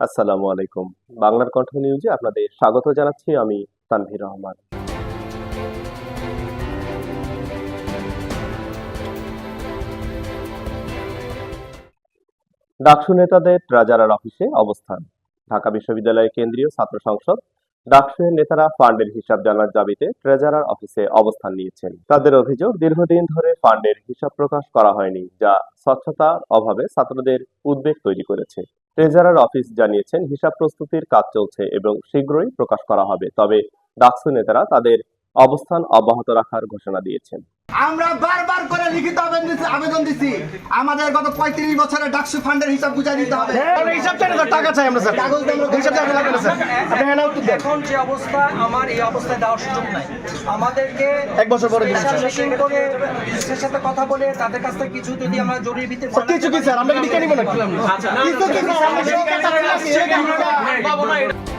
আসসালামু আলাইকুম। বাংলার কণ্ঠ নিউজে আপনাদের স্বাগত জানাচ্ছি আমি তানভীর রহমান। ডাকসু নেতাদের রাজারার অফিসে অবস্থান। ঢাকা বিশ্ববিদ্যালয়ের কেন্দ্রীয় ছাত্র সংসদ ডাকসুয়ের নেতারা ফান্ডের হিসাব জানার দাবিতে ট্রেজারার অফিসে অবস্থান নিয়েছেন। তাদের অভিযোগ, দীর্ঘদিন ধরে ফান্ডের হিসাব প্রকাশ করা হয়নি, যা স্বচ্ছতার অভাবে ছাত্রদের উদ্বেগ তৈরি করেছে। ট্রেজারার অফিস জানিয়েছেন, হিসাব প্রস্তুতির কাজ চলছে এবং শীঘ্রই প্রকাশ করা হবে, তবে ডাকসু নেতারা তাদের অবস্থান অব্যাহত রাখার ঘোষণা দিয়েছেন। আমরা লিখিত আবেদন দিছি- আবেদন দিছি। আমাদের গত পঁয়ত্রিশ বছরের ডাকসু ফান্ডের হিসাব বুঝাই দিতে হবে। হিসাব চাই না টাকা চাই আমরা স্যার। কাগজ দিয়ে আমরা হিসাব চাই লাগবে না স্যার। আপনি হ্যাঁ উত্তর দেন। এখন যে অবস্থা আমার এই অবস্থায় দেওয়ার সুযোগ নাই। আমাদেরকে এক বছর পরে দিন, স্যার। মিটিং করে বিশ্বের সাথে কথা বলে তাদের কাছ থেকে কিছু যদি আমরা জরুরি ভিত্তিতে কিছু কি স্যার? আমরা কি বিজ্ঞানী মনে করি কিছু কি স্যার? আমরা শিক্ষা চাচ্ছি না, শিক্ষা আমরা-